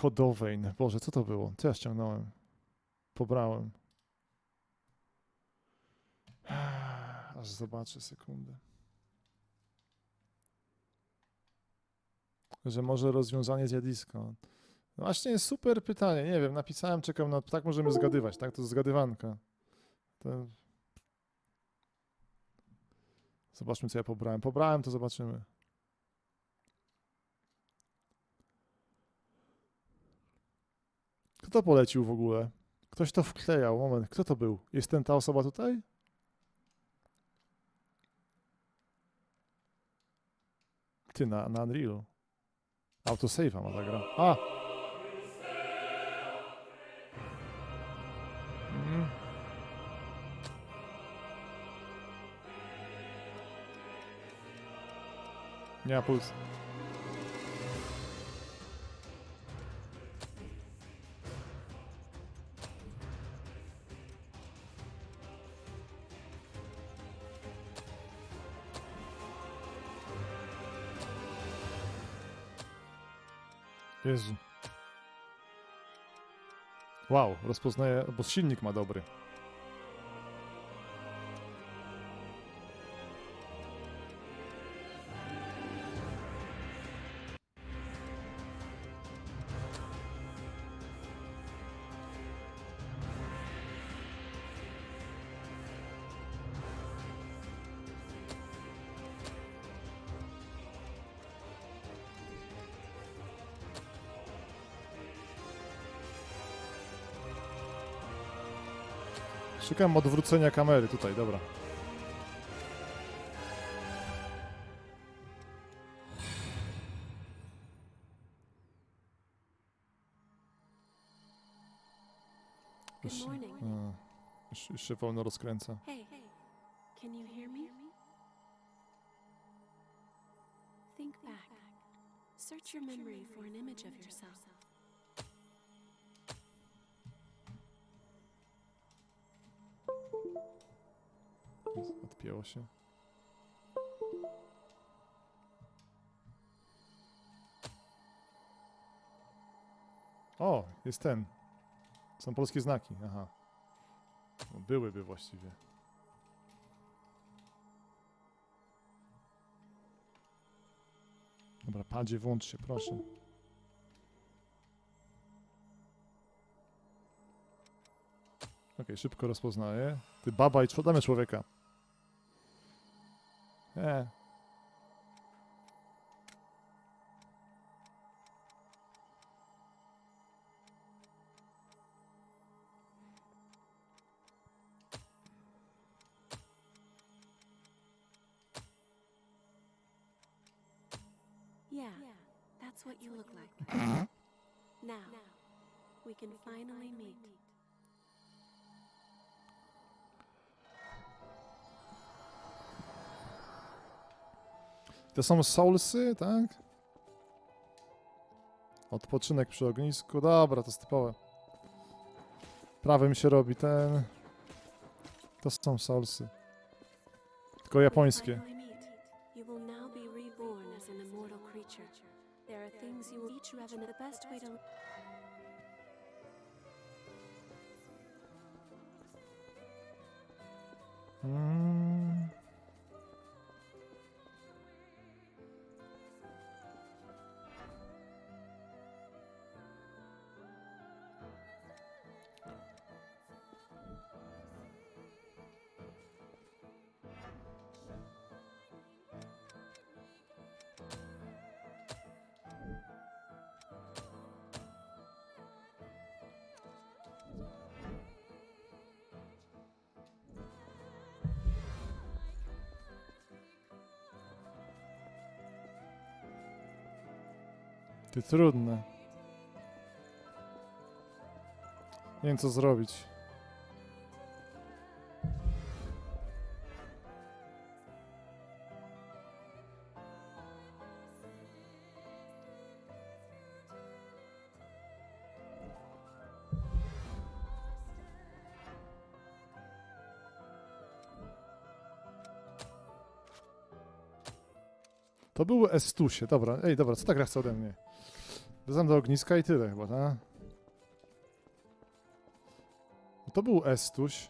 Kodowein. Boże, co to było? Co ja ściągnąłem? Pobrałem. Aż zobaczę sekundę. Że może rozwiązanie zjawiska. No właśnie, super pytanie. Nie wiem, napisałem, czekam na. Tak możemy zgadywać, tak? To zgadywanka. To... Zobaczmy, co ja pobrałem. Pobrałem, to zobaczymy. Kto to polecił w ogóle? Ktoś to wklejał. Moment, kto to był? Jest ten ta osoba tutaj? Ty, na, na Unreal. Autosave'a ma ta gra. A! Mm. Nie ma. Jezu. Wow, rozpoznaję, bo silnik ma dobry. Szukam odwrócenia kamery tutaj, dobra. Good Już, morning. już, już się wolno rozkręca. Hey, can you hear me? Think back. Search your memory for an image of yourself. Odpięło się. O, jest ten. Są polskie znaki, aha. No, byłyby właściwie. Dobra, padzie, włącz się, proszę. Okej, szybko rozpoznaję. Ty baba i damy człowieka. E. Yeah, that's what you look like. Mm-hmm. now, we can finally meet. To są soulsy, tak? Odpoczynek przy ognisku. Dobra, to jest typowe. Prawym się robi ten. To są soulsy. Tylko japońskie. finally Ty trudne. Nie wiem co zrobić. To były Estusie. Dobra, ej, dobra, co ta gra chce ode mnie? Wracam do ogniska i tyle chyba, tak? No to był Estuś.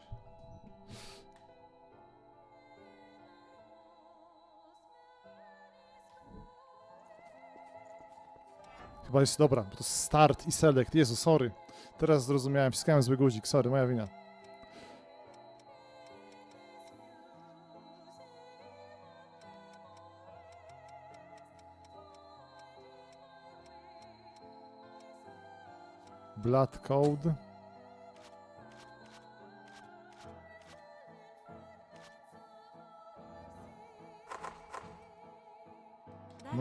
Chyba jest dobra, bo to start i select. Jezu, sorry. Teraz zrozumiałem, wciskałem zły guzik, sorry, moja wina. Blood Code. That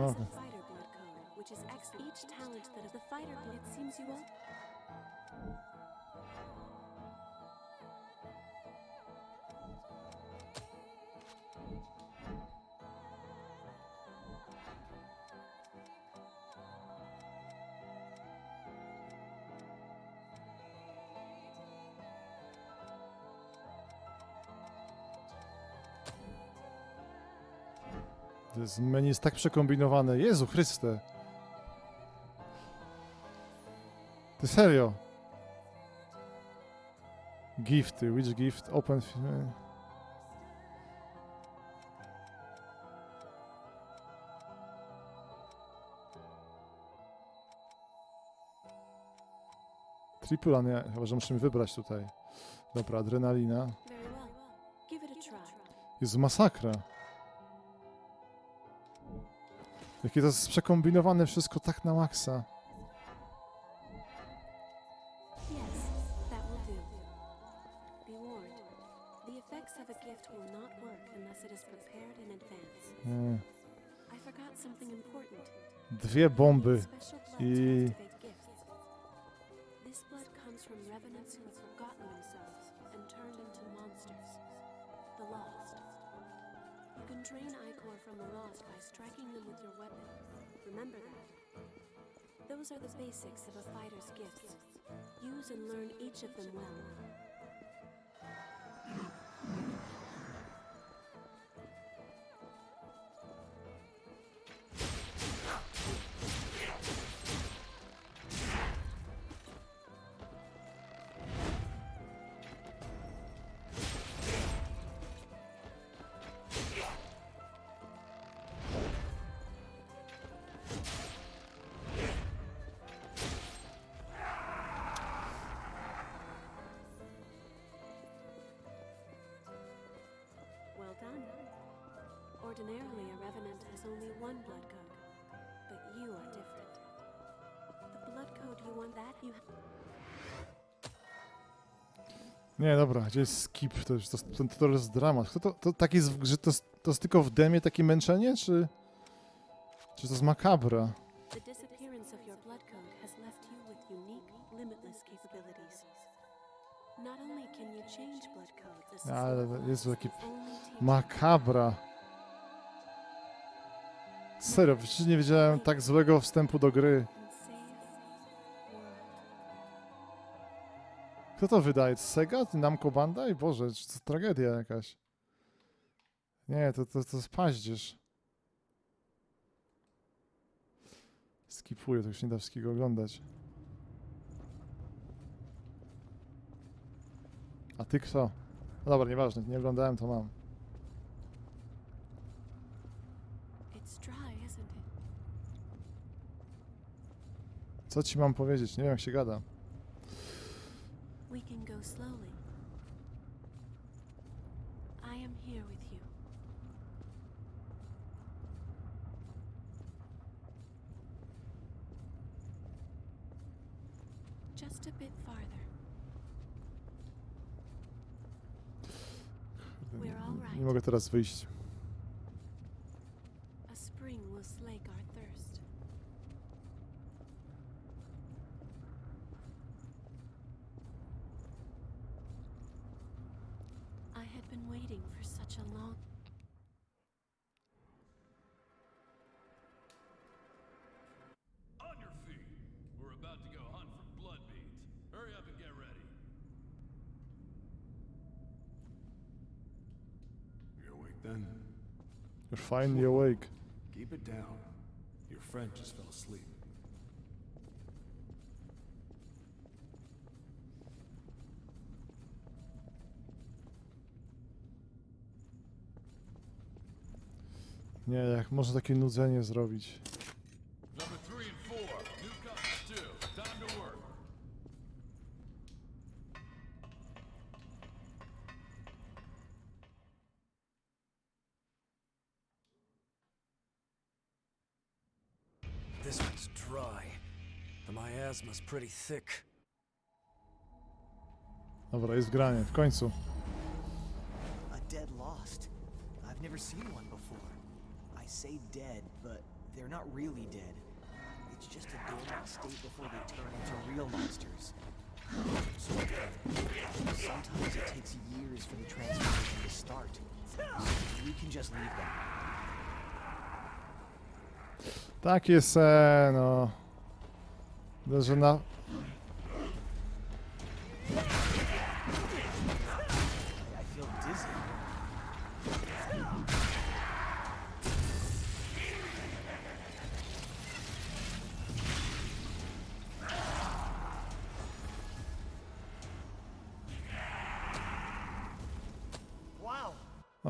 is the fighter blood code, which is ex each talent that is the fighter blood. It seems you all. To jest menu jest tak przekombinowane. Jezu Chryste. Ty serio? Gifty, which gift, open... f- Triple, a nie, chyba, że musimy wybrać tutaj. Dobra, adrenalina. Jest masakra. Jakie to jest przekombinowane wszystko tak na maksa. Yes, that will do. Drain Ichor from the lost by striking them with your weapon. Remember that. Those are the basics of a fighter's gifts. Use and learn each of them. Well Ordinarily, a revenant has only one blood code, but you are different. The blood code you want that you. Nie, dobra, gdzie jest skip? To, już- to, to, to jest dramat. Kto to, to tak jest, w grze, to, jest- to jest tylko w demie takie męczenie, czy... Czy to jest makabra? The disappearance of your blood code has left you with unique, limitless capabilities. Not only can you change blood codes as Ale jest as taki only Makabra. Serio, przecież nie wiedziałem tak złego wstępu do gry. Kto to wydaje? Sega? Namco Bandai? Boże, to tragedia jakaś. Nie, to, to, to jest paździerz. Skipuję, to już nie da wszystkiego oglądać. A ty kto? No dobra, nieważne, nie oglądałem, to mam. Co ci mam powiedzieć? Nie wiem, jak się gada. We can go slowly. I am here with you. Just a bit farther. We're all right. Nie mogę teraz wyjść. Waiting for such a long On your feet. We're about to go hunt for blood beads. Hurry up and get ready. You're awake then? You're finally awake. Keep it down. Your friend just fell asleep. Nie, jak można takie nudzenie zrobić. This one's dry. The miasma's pretty thick. Dobra, jest granie, w końcu. A dead lost. I've never seen one before. Say dead, but they're not really dead. It's just a dormant state before they turn into real monsters. Sometimes it takes years for the transformation to start. We can just leave them. Takie se, no. Że na...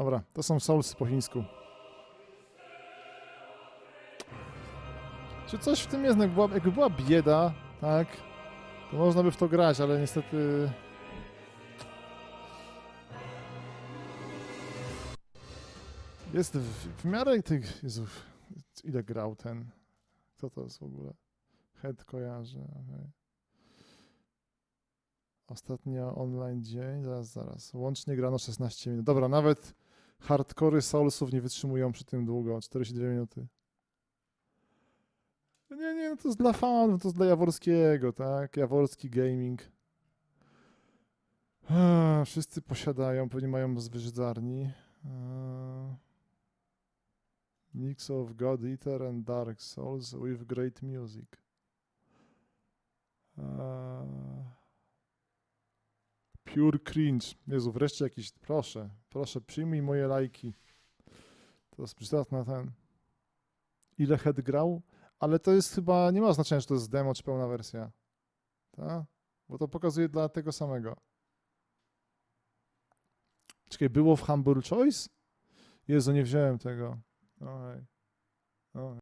Dobra, to są soulsy po chińsku. Czy coś w tym jest, no jakby była, jakby była bieda, tak, to można by w to grać, ale niestety... Jest w, w miarę tych... Jezu, ile grał ten? Kto to jest w ogóle? Head kojarzy, okej. Ostatnio online dzień, zaraz, zaraz. Łącznie grano 16 minut. Dobra, nawet hardkory Soulsów nie wytrzymują przy tym długo, 42 minuty. Nie, nie, no to jest dla fanów, to jest dla Jaworskiego, tak? Jaworski Gaming. Ah, Wszyscy posiadają, pewnie mają z wyżydzarni. Mix of God Eater and Dark Souls with great music. Ah. Pure cringe. Jezu, wreszcie jakiś, proszę, proszę, przyjmij moje lajki. To jest przydatne na ten. Ile head grał? Ale to jest chyba, nie ma znaczenia, czy to jest demo, czy pełna wersja. Tak? Bo to pokazuje dla tego samego. Czekaj, było w Humble Choice? Jezu, nie wziąłem tego. Oj. Oj.